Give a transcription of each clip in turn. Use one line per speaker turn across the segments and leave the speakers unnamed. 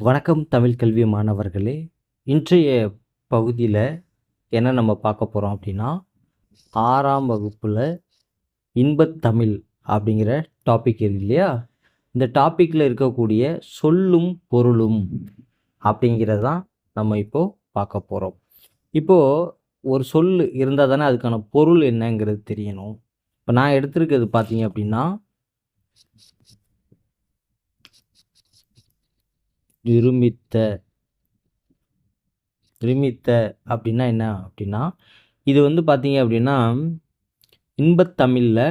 வணக்கம் தமிழ் கல்வி மாணவர்களே. இன்றைய பகுதியில் என்ன நம்ம பார்க்க போகிறோம் அப்படின்னா ஆறாம் வகுப்பில் இன்பத்தமிழ் அப்படிங்கிற டாபிக் இருக்கு இல்லையா? இந்த டாப்பிக்கில் இருக்கக்கூடிய சொல்லும் பொருளும் அப்படிங்கிறதான் நம்ம இப்போது பார்க்க போகிறோம் இப்போது ஒரு சொல் இருந்தால் தானே அதுக்கான பொருள் என்னங்கிறது தெரியணும். இப்போ நான் எடுத்திருக்கிறது பார்த்தீங்க அப்படின்னா நிருமித்த நிருமித்த அப்படின்னா என்ன அப்படின்னா இது வந்து பார்த்தீங்க அப்படின்னா இன்பத்தமிழில்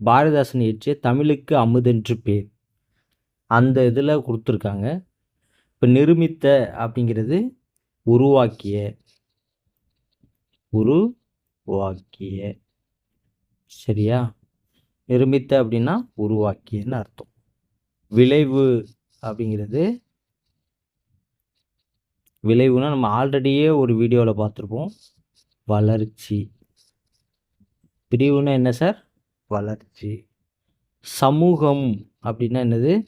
பாரதிதாசன் இயற்றிய தமிழுக்கு அமுதென்று பேர். அந்த இதில் கொடுத்துருக்காங்க. இப்போ நிருமித்த அப்படிங்கிறது உருவாக்கிய உருவாக்கிய சரியா? நிருமித்த அப்படின்னா உருவாக்கியன்னு அர்த்தம். விளைவு அப்படிங்கிறது விளைவுனா நம்ம ஆல்ரெடியே ஒரு வீடியோவில் பார்த்துருப்போம். வளர்ச்சி. பிரிவுனா என்ன சார்? வளர்ச்சி. சமூகம் அப்படின்னா என்னது?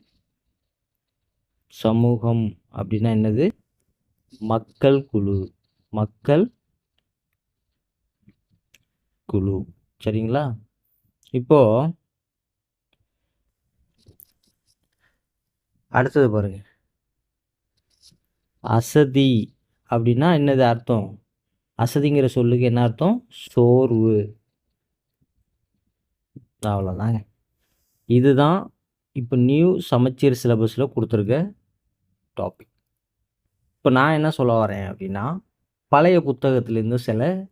சமூகம் அப்படின்னா என்னது? மக்கள் குழு. மக்கள் குழு. சரிங்களா? இப்போ அடுத்தது பாருங்கள் அசதி அப்படின்னா என்னது அர்த்தம்? அசதிங்கிற சொல்லுக்கு என்ன அர்த்தம்? சோர்வு. அவ்வளோதாங்க. இதுதான் இப்போ நியூ சமச்சீர் சிலபஸில் கொடுத்துருக்க டாபிக். இப்போ நான் என்ன சொல்ல வரேன் அப்படின்னா பழைய புத்தகத்திலேருந்து சில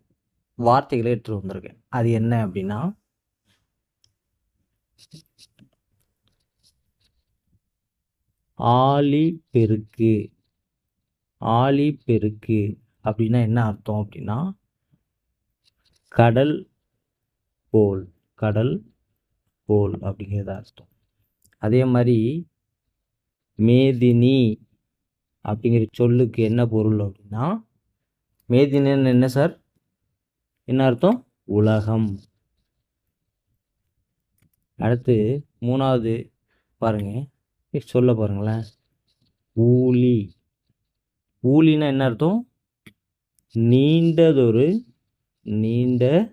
வார்த்தைகளை எடுத்துகிட்டு வந்திருக்கேன். அது என்ன அப்படின்னா ஆலி பெருக்கு. ஆழி பெருக்கு. அப்படின்னா என்ன அர்த்தம் அப்படின்னா கடல் போல் கடல் போல் அப்படிங்கிறது அர்த்தம். அதே மாதிரி மேதினி அப்படிங்கிற சொல்லுக்கு என்ன பொருள் அப்படின்னா மேதினின்னு என்ன சார்? என்ன அர்த்தம்? உலகம். அடுத்து மூணாவது பாருங்க. சொல்ல பாருங்களேன். ஊலி ஊழின்னா என்ன அர்த்தம்? நீண்டதொரு நீண்டதொரு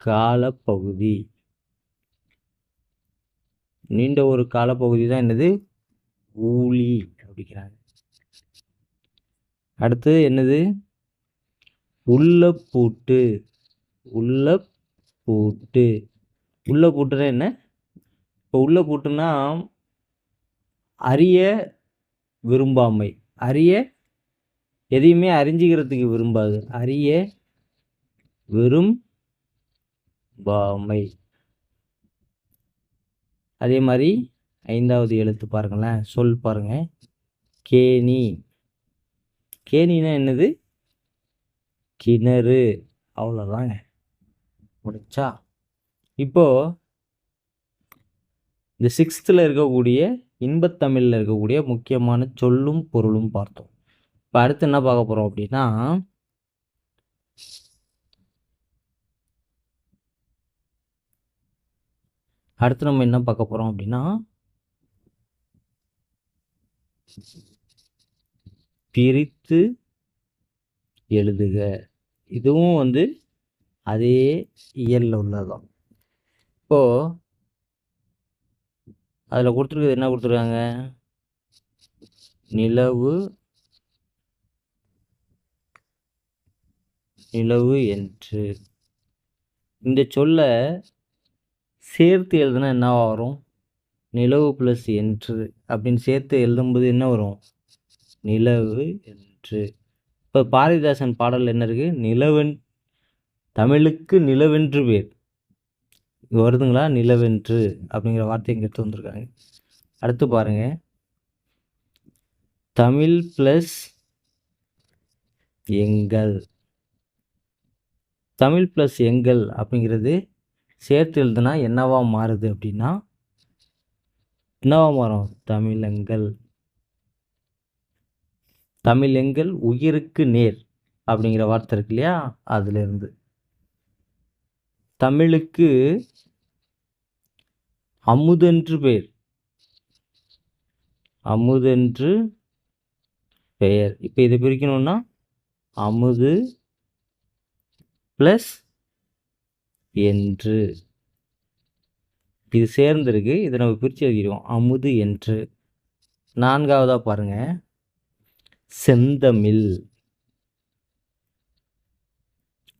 காலப்பகுதி. நீண்ட ஒரு காலப்பகுதி தான் என்னது? ஊழி அப்படிங்கிறாங்க. அடுத்து என்னது? உள்ள பூட்டு உள்ள பூட்டு உள்ள பூட்டுனா என்ன? இப்போ உள்ள பூட்டுனா அறிய விரும்பாமை. அறிய எதையுமே அறிஞ்சிக்கிறதுக்கு விரும்பாது. அறிய விரும்பாமை. அதே மாதிரி ஐந்தாவது எழுத்து பாருங்களேன். சொல் பாருங்க. கேணி. கேணினா என்னது? கிணறு. அவ்வளோதாங்க முடிச்சா இப்போது இந்த சிக்ஸ்த்தில் இருக்கக்கூடிய இன்பத்தமிழில் இருக்கக்கூடிய முக்கியமான சொல்லும் பொருளும் பார்த்தோம். இப்போ அடுத்து என்ன பார்க்க போகிறோம் அப்படின்னா அடுத்து நம்ம என்ன பார்க்க போகிறோம் அப்படின்னா பிரித்து எழுதுக. இதுவும் வந்து அதே இயலில் உள்ளதுதான். இப்போது அதில் கொடுத்துருக்குறது என்ன கொடுத்துருக்காங்க? நிலவு நிலவு என்று. இந்த சொல்ல சேர்த்து எழுதுனா என்னவா வரும்? நிலவு ப்ளஸ் என்று. அப்படின்னு சேர்த்து எழுதும்போது என்ன வரும்? நிலவு என்று. இப்போ பாரதிதாசன் பாடல் என்ன இருக்குது நிலவன் தமிழுக்கு நிலவென்று பேர். இங்கே வருதுங்களா? நிலவென்று அப்படிங்கிற வார்த்தை இங்கே எடுத்து வந்திருக்காங்க. அடுத்து பாருங்க. தமிழ் ப்ளஸ் எங்கள். தமிழ் ப்ளஸ் எங்கள் அப்படிங்கிறது சேர்த்து எழுதுனா என்னவா மாறுது அப்படின்னா என்னவா மாறும்? தமிழங்கள் தமிழெங்கள் உயிருக்கு நேர் அப்படிங்கிற வார்த்தை இருக்கு இல்லையா? அதுலேருந்து தமிழுக்கு அமுதென்று பெயர். அமுதென்று பெயர். இப்போ இதை பிரிக்கணும்னா அமுது ப்ளஸ் என்று. இது சேர்ந்துருக்கு. இதை நம்ம பிரித்து எழுதிடுவோம். அமுது என்று. நான்காவதாக பாருங்கள் செந்தமிழ்.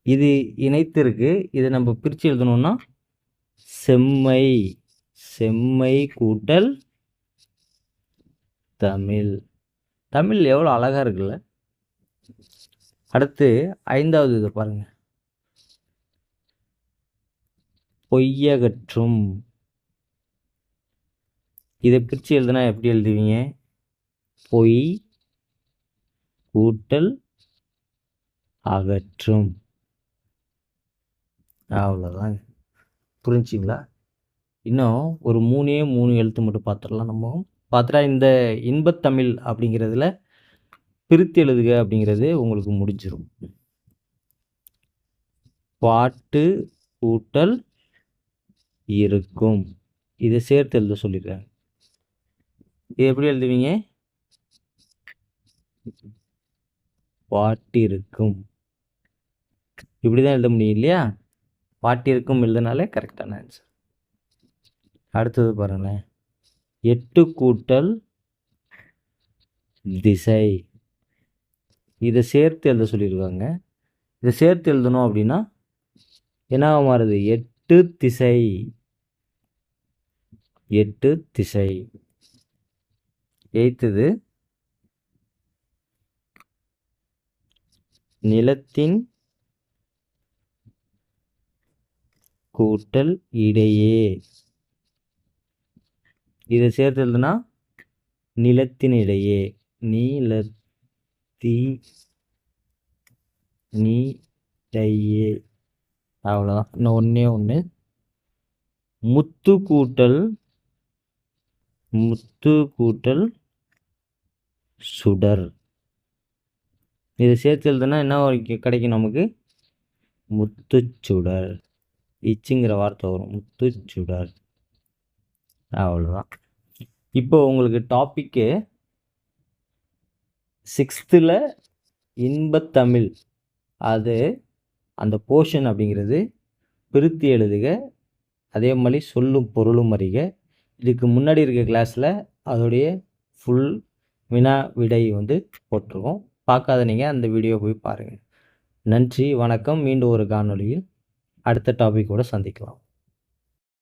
இது இணைத்திருக்கு. இதை நம்ம பிரித்து எழுதணும்னா செம்மை செம்மை கூட்டல் தமிழ். தமிழ் எவ்வளோ அழகாக இருக்குல்ல? அடுத்து ஐந்தாவது இதை பாருங்க. பொய்யகற்றும் இதை பிரித்து எழுதுனா எப்படி எழுதுவீங்க? பொய் கூட்டல் அகற்றும். அவ்வளோதாங்க புரிஞ்சிங்களா? இன்னும் ஒரு மூணே மூணு எழுத்து மட்டும் பார்த்துடலாம் நம்ம. பார்த்துட்டா இந்த இன்பத்தமிழ் அப்படிங்கிறதுல பிரித்து எழுதுக அப்படிங்கிறது உங்களுக்கு முடிஞ்சிடும் பாட்டு கூட்டல் இருக்கும். இதை சேர்த்து எழுத சொல்லிடுறேன். இது எப்படி எழுதுவீங்க? பாட்டிருக்கும் இப்படி தான் எழுத முடியும் இல்லையா? பாட்டிற்கும் எழுதுனாலே கரெக்டான ஆன்சர் அடுத்தது பாருங்களேன். எட்டு கூட்டல் திசை. இதை சேர்த்து எழுத சொல்லியிருக்காங்க. இதை சேர்த்து எழுதணும் அப்படின்னா என்ன மாறுது? எட்டு திசை. எட்டு திசை. எய்த்தது நிலத்தின் கூட்டல் இடையே. இதை சேர்த்து நிலத்தினிடையே நிலத்தின் நீ நீலத்தி நீடையே அவ்வளோதான் இன்னும் ஒன்றே ஒன்று முத்து கூட்டல் முத்து கூட்டல் சுடர். இதை சேர்த்து எழுதுனா என்ன கிடைக்கும் நமக்கு? முத்துச்சுடர் இச்சுங்கிற வார்த்தை வரும். முத்துச்சுடர் அவ்வளோதான் இப்போ உங்களுக்கு டாப்பிக்கு சிக்ஸ்த்தில் இன்பத்தமிழ். அது அந்த போர்ஷன் அப்படிங்கிறது பிரித்து எழுதுக. அதே மாதிரி சொல்லும் பொருளும் அறிக. இதுக்கு முன்னாடி இருக்க கிளாஸில் அதோடைய ஃபுல் வினா விடை வந்து போட்டிருக்கோம். பார்க்காத நீங்கள் அந்த வீடியோ போய் பாருங்கள் நன்றி வணக்கம். மீண்டும் ஒரு காணொலியில் அடுத்த டாபிக்கோடு சந்திக்கலாம்.